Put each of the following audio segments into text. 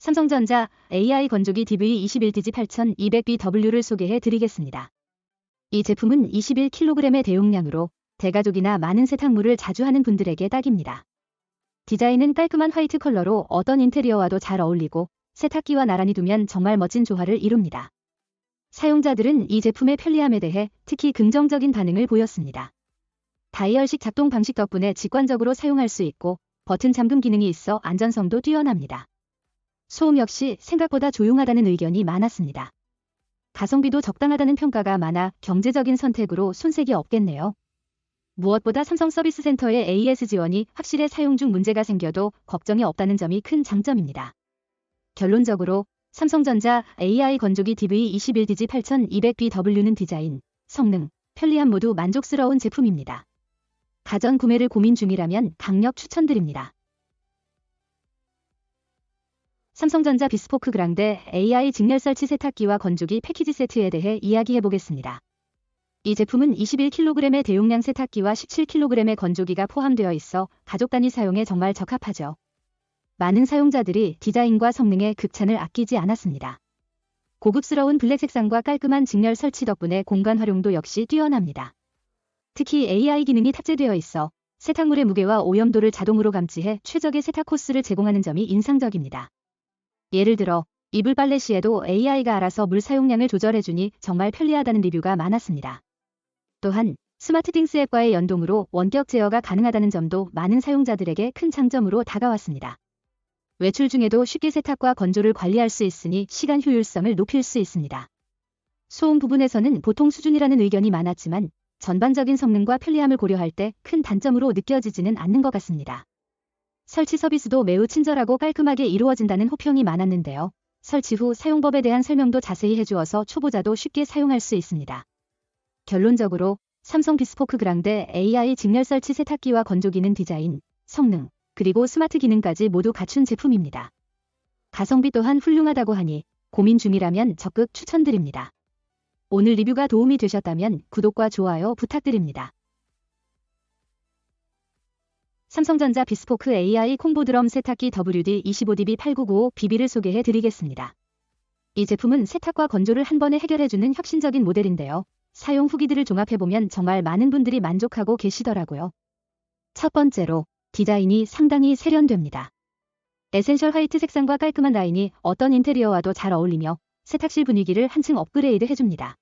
삼성전자 AI 건조기 DV21DG 8200BW를 소개해 드리겠습니다. 이 제품은 21kg의 대용량으로 대가족이나 많은 세탁물을 자주 하는 분들에게 딱입니다. 디자인은 깔끔한 화이트 컬러로 어떤 인테리어와도 잘 어울리고 세탁기와 나란히 두면 정말 멋진 조화를 이룹니다. 사용자들은 이 제품의 편리함에 대해 특히 긍정적인 반응을 보였습니다. 다이얼식 작동 방식 덕분에 직관적으로 사용할 수 있고 버튼 잠금 기능이 있어 안전성도 뛰어납니다. 소음 역시 생각보다 조용하다는 의견이 많았습니다. 가성비도 적당하다는 평가가 많아 경제적인 선택으로 손색이 없겠네요. 무엇보다 삼성 서비스 센터의 AS 지원이 확실히 사용 중 문제가 생겨도 걱정이 없다는 점이 큰 장점입니다. 결론적으로 삼성전자 AI 건조기 DV21DG 8200BW는 디자인, 성능, 편리함 모두 만족스러운 제품입니다. 가전 구매를 고민 중이라면 강력 추천드립니다. 삼성전자 비스포크 그랑데 AI 직렬 설치 세탁기와 건조기 패키지 세트에 대해 이야기해 보겠습니다. 이 제품은 21kg의 대용량 세탁기와 17kg의 건조기가 포함되어 있어 가족 단위 사용에 정말 적합하죠. 많은 사용자들이 디자인과 성능에 극찬을 아끼지 않았습니다. 고급스러운 블랙 색상과 깔끔한 직렬 설치 덕분에 공간 활용도 역시 뛰어납니다. 특히 AI 기능이 탑재되어 있어 세탁물의 무게와 오염도를 자동으로 감지해 최적의 세탁 코스를 제공하는 점이 인상적입니다. 예를 들어 이불 빨래 시에도 AI가 알아서 물 사용량을 조절해주니 정말 편리하다는 리뷰가 많았습니다. 또한 스마트띵스 앱과의 연동으로 원격 제어가 가능하다는 점도 많은 사용자들에게 큰 장점으로 다가왔습니다. 외출 중에도 쉽게 세탁과 건조를 관리할 수 있으니 시간 효율성을 높일 수 있습니다. 소음 부분에서는 보통 수준이라는 의견이 많았지만 전반적인 성능과 편리함을 고려할 때 큰 단점으로 느껴지지는 않는 것 같습니다. 설치 서비스도 매우 친절하고 깔끔하게 이루어진다는 호평이 많았는데요. 설치 후 사용법에 대한 설명도 자세히 해주어서 초보자도 쉽게 사용할 수 있습니다. 결론적으로 삼성 비스포크 그랑데 AI 직렬 설치 세탁기와 건조기는 디자인, 성능, 그리고 스마트 기능까지 모두 갖춘 제품입니다. 가성비 또한 훌륭하다고 하니 고민 중이라면 적극 추천드립니다. 오늘 리뷰가 도움이 되셨다면 구독과 좋아요 부탁드립니다. 삼성전자 비스포크 AI 콤보 드럼 세탁기 WD25DB8995 BB를 소개해 드리겠습니다. 이 제품은 세탁과 건조를 한 번에 해결해주는 혁신적인 모델인데요. 사용 후기들을 종합해보면 정말 많은 분들이 만족하고 계시더라고요. 첫 번째로 디자인이 상당히 세련됩니다. 에센셜 화이트 색상과 깔끔한 라인이 어떤 인테리어와도 잘 어울리며 세탁실 분위기를 한층 업그레이드 해줍니다.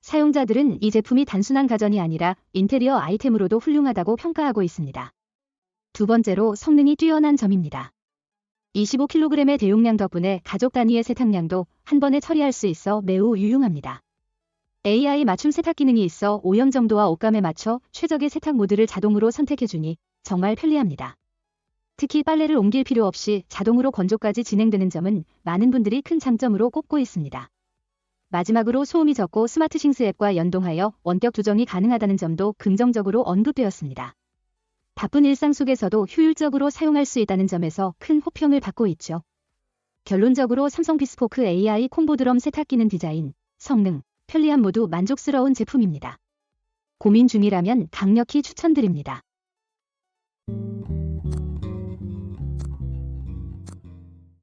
사용자들은 이 제품이 단순한 가전이 아니라 인테리어 아이템으로도 훌륭하다고 평가하고 있습니다. 두 번째로 성능이 뛰어난 점입니다. 25kg의 대용량 덕분에 가족 단위의 세탁량도 한 번에 처리할 수 있어 매우 유용합니다. AI 맞춤 세탁 기능이 있어 오염 정도와 옷감에 맞춰 최적의 세탁 모드를 자동으로 선택해주니 정말 편리합니다. 특히 빨래를 옮길 필요 없이 자동으로 건조까지 진행되는 점은 많은 분들이 큰 장점으로 꼽고 있습니다. 마지막으로 소음이 적고 스마트 싱스 앱과 연동하여 원격 조정이 가능하다는 점도 긍정적으로 언급되었습니다. 바쁜 일상 속에서도 효율적으로 사용할 수 있다는 점에서 큰 호평을 받고 있죠. 결론적으로 삼성 비스포크 AI 콤보 드럼 세탁기는 디자인, 성능, 편리함 모두 만족스러운 제품입니다. 고민 중이라면 강력히 추천드립니다.